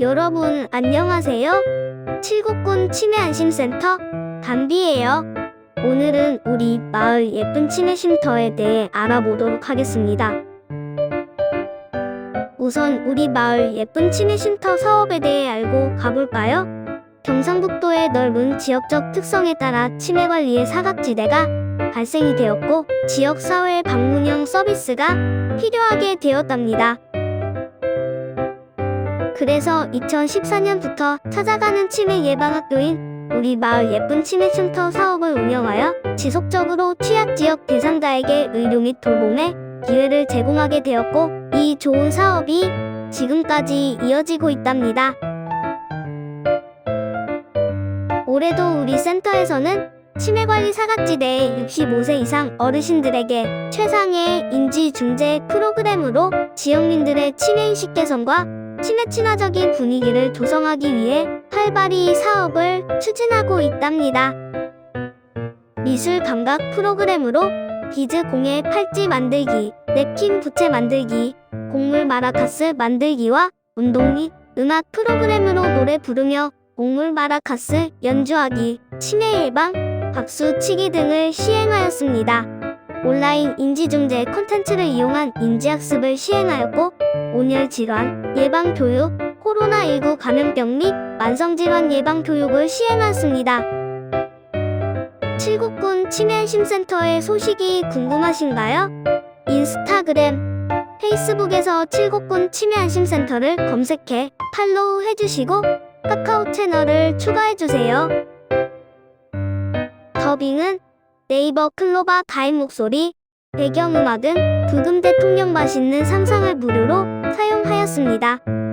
여러분 안녕하세요. 칠곡군 치매안심센터 담비예요. 오늘은 우리 마을 예쁜 치매 쉼터에 대해 알아보도록 하겠습니다. 우선 우리 마을 예쁜 치매 쉼터 사업에 대해 알고 가볼까요? 경상북도의 넓은 지역적 특성에 따라 치매 관리의 사각지대가 발생이 되었고 지역 사회 방문형 서비스가 필요하게 되었답니다. 그래서 2014년부터 찾아가는 치매 예방학교인 우리 마을 예쁜 치매 쉼터 사업을 운영하여 지속적으로 취약 지역 대상자에게 의료 및 돌봄의 기회를 제공하게 되었고 이 좋은 사업이 지금까지 이어지고 있답니다. 올해도 우리 센터에서는 치매관리 사각지대의 65세 이상 어르신들에게 최상의 인지 중재 프로그램으로 지역민들의 치매인식 개선과 치매 친화적인 분위기를 조성하기 위해 활발히 사업을 추진하고 있답니다. 미술 감각 프로그램으로 비즈 공예 팔찌 만들기, 냅킨 부채 만들기, 곡물 마라카스 만들기와 운동 및 음악 프로그램으로 노래 부르며 곡물 마라카스 연주하기, 치매 예방, 박수 치기 등을 시행하였습니다. 온라인 인지중재 콘텐츠를 이용한 인지학습을 시행하였고 온열 질환 예방 교육, 코로나19 감염병 및 만성질환 예방 교육을 시행하였습니다. 칠곡군 치매심센터의 소식이 궁금하신가요? 인스타그램, 페이스북에서 칠곡군 치매안심센터를 검색해 팔로우 해주시고 카카오 채널을 추가해주세요. 더빙은 네이버 클로바 가인 목소리, 배경음악은 불금 대통령 맛있는 상상을 무료로 사용하였습니다.